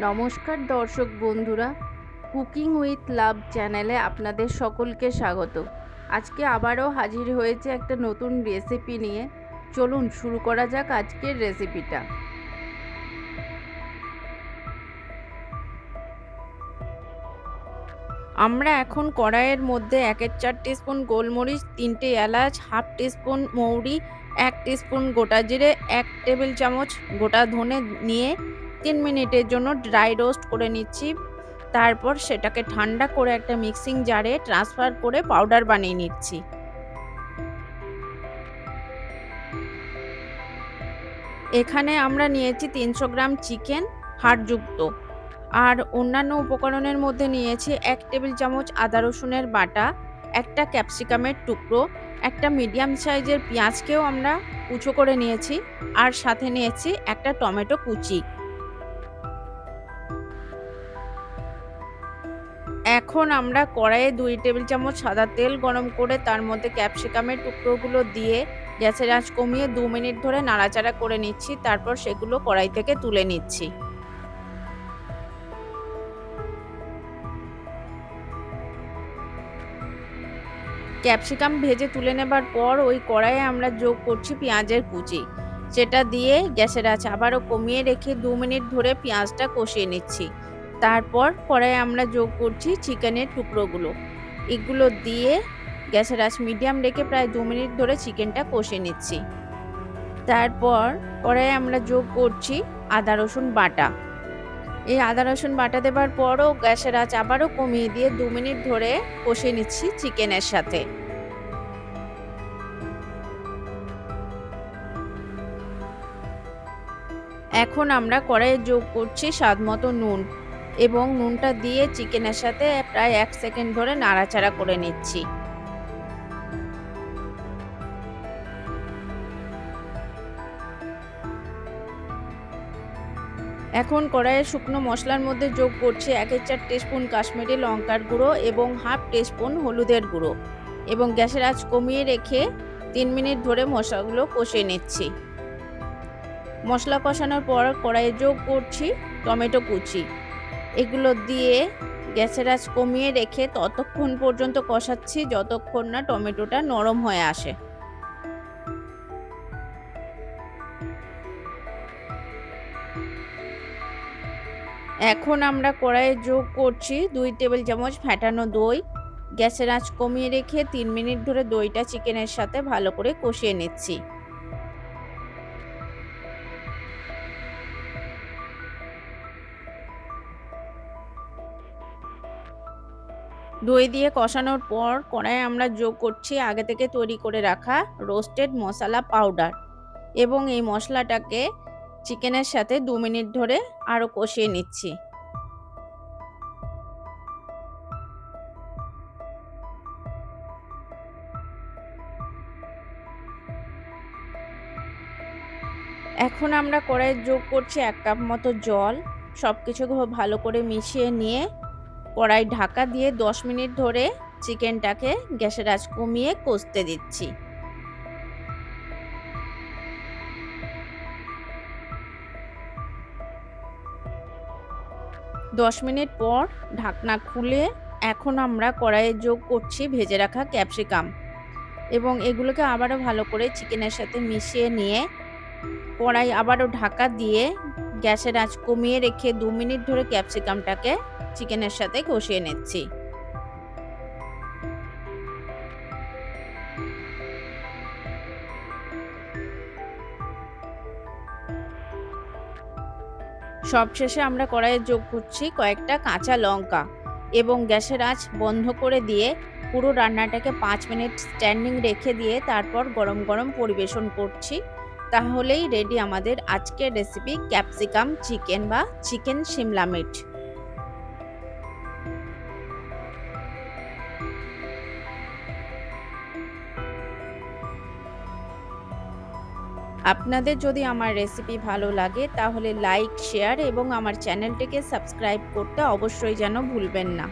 নমস্কার দর্শক বন্ধুরা কুকিং উইথ লাভ চ্যানেলে আপনাদের সকলকে স্বাগত। আজকে আবারও হাজির হয়েছে একটা নতুন রেসিপি নিয়ে। চলুন শুরু করা যাক আজকের রেসিপিটা আমরা এখন কড়াইয়ের মধ্যে একের চার স্পুন গোলমরিচ, তিনটে এলাচ, হাফ টিস্পুন মৌরি, এক টিস্পুন গোটা জিরে, এক টেবিল চামচ গোটা ধনে নিয়ে তিন মিনিটের জন্য ড্রাই রোস্ট করে নিচ্ছি। তারপর সেটাকে ঠান্ডা করে একটা মিক্সিং জারে ট্রান্সফার করে পাউডার বানিয়ে নিচ্ছি। এখানে আমরা নিয়েছি তিনশো গ্রাম চিকেন হাড়যুক্ত। আর অন্যান্য উপকরণের মধ্যে নিয়েছি এক টেবিল চামচ আদা রসুনের বাটা, একটা ক্যাপসিকামের টুকরো, একটা মিডিয়াম সাইজের পেঁয়াজকেও আমরা কুচো করে নিয়েছি। আর সাথে নিয়েছি একটা টমেটো কুচি। এখন আমরা কড়াইয়ে দুই টেবিল চামচ সাদা তেল গরম করে তার মধ্যে ক্যাপসিকামের টুকরোগুলো দিয়ে গ্যাসের আঁচ কমিয়ে দু মিনিট ধরে নাড়াচাড়া করে নিচ্ছি, তারপর সেগুলো কড়াই থেকে তুলে নিচ্ছি। ক্যাপসিকাম ভেজে তুলে নেবার পর ওই কড়াইয়ে আমরা যোগ করছি পেঁয়াজের কুচি। সেটা দিয়ে গ্যাসের আঁচ আবারও কমিয়ে রেখে দু মিনিট ধরে পেঁয়াজটা কষিয়ে নিচ্ছি। তারপর কড়াইয়ে আমরা যোগ করছি চিকেনের টুকরোগুলো। এগুলো দিয়ে গ্যাসের আঁচ মিডিয়াম রেখে প্রায় দু মিনিট ধরে চিকেনটা কষে নিচ্ছি। তারপর কড়াইয়ে আমরা যোগ করছি আদা, রসুন বাটা। এই আদা, রসুন বাটা দেবার পরও গ্যাসের আঁচ আবারও কমিয়ে দিয়ে দু মিনিট ধরে কষে নিচ্ছি চিকেনের সাথে। এখন আমরা কড়াইয়ে যোগ করছি স্বাদ মতো নুন। এবং নুনটা দিয়ে চিকেনের সাথে প্রায় এক সেকেন্ড ধরে নাড়াচাড়া করে নিচ্ছি। এখন কড়াইয়ে শুকনো মশলার মধ্যে যোগ করছি একের চার টিস্পুন কাশ্মীরি লঙ্কার গুঁড়ো এবং হাফ টিস্পুন হলুদের গুঁড়ো এবং গ্যাসের আঁচ কমিয়ে রেখে তিন মিনিট ধরে মশলাগুলো কষিয়ে নিচ্ছি। মশলা কষানোর পর কড়াইয়ে যোগ করছি টমেটো কুচি। এগুলো দিয়ে গ্যাসের আঁচ কমিয়ে রেখে ততক্ষণ পর্যন্ত কষাচ্ছি, যতক্ষণ না টমেটোটা নরম হয়ে আসে। এখন আমরা কড়াইয়ে যোগ করছি দুই টেবিল চামচ ফ্যাটানো দই। গ্যাসের আঁচ কমিয়ে রেখে তিন মিনিট ধরে দইটা চিকেনের সাথে ভালো করে কষিয়ে নিচ্ছি। দই দিয়ে কষানোর পর কড়াইয়ে আমরা যোগ করছি আগে থেকে তৈরি করে রাখা রোস্টেড মশলা পাউডার এবং এই মশলাটাকে চিকেনের সাথে দু মিনিট ধরে আরও কষিয়ে নিচ্ছি। এখন আমরা কড়াইয়ে যোগ করছি এক কাপ মতো জল সব কিছু ভালো করে মিশিয়ে নিয়ে কড়াই ঢাকা দিয়ে দশ মিনিট ধরে চিকেনটাকে গ্যাসের আঁচ কমিয়ে কষতে দিচ্ছি। দশ মিনিট পর ঢাকনা খুলে এখন আমরা কড়াইয়ে যোগ করছি ভেজে রাখা ক্যাপসিকাম এবং এগুলোকে আবারও ভালো করে চিকেনের সাথে মিশিয়ে নিয়ে কড়াই আবারও ঢাকা দিয়ে গ্যাসের আঁচ কমিয়ে রেখে দু মিনিট ধরে ক্যাপসিকামটাকে চিকেনের সাথে কষিয়ে নিচ্ছি। সবশেষে আমরা কড়াইয়ে যোগ করছি কয়েকটা কাঁচা লঙ্কা এবং গ্যাসের আঁচ বন্ধ করে দিয়ে পুরো রান্নাটাকে পাঁচ মিনিট স্ট্যান্ডিং রেখে দিয়ে তারপর গরম গরম পরিবেশন করছি। তাহলেই রেডি আমাদের আজকের রেসিপি ক্যাপসিকাম চিকেন বা চিকেন শিমলা মির্চ আপনাদের যদি আমার রেসিপি ভালো লাগে, তাহলে লাইক শেয়ার এবং আমার চ্যানেলটিকে সাবস্ক্রাইব করতে অবশ্যই যেন ভুলবেন না।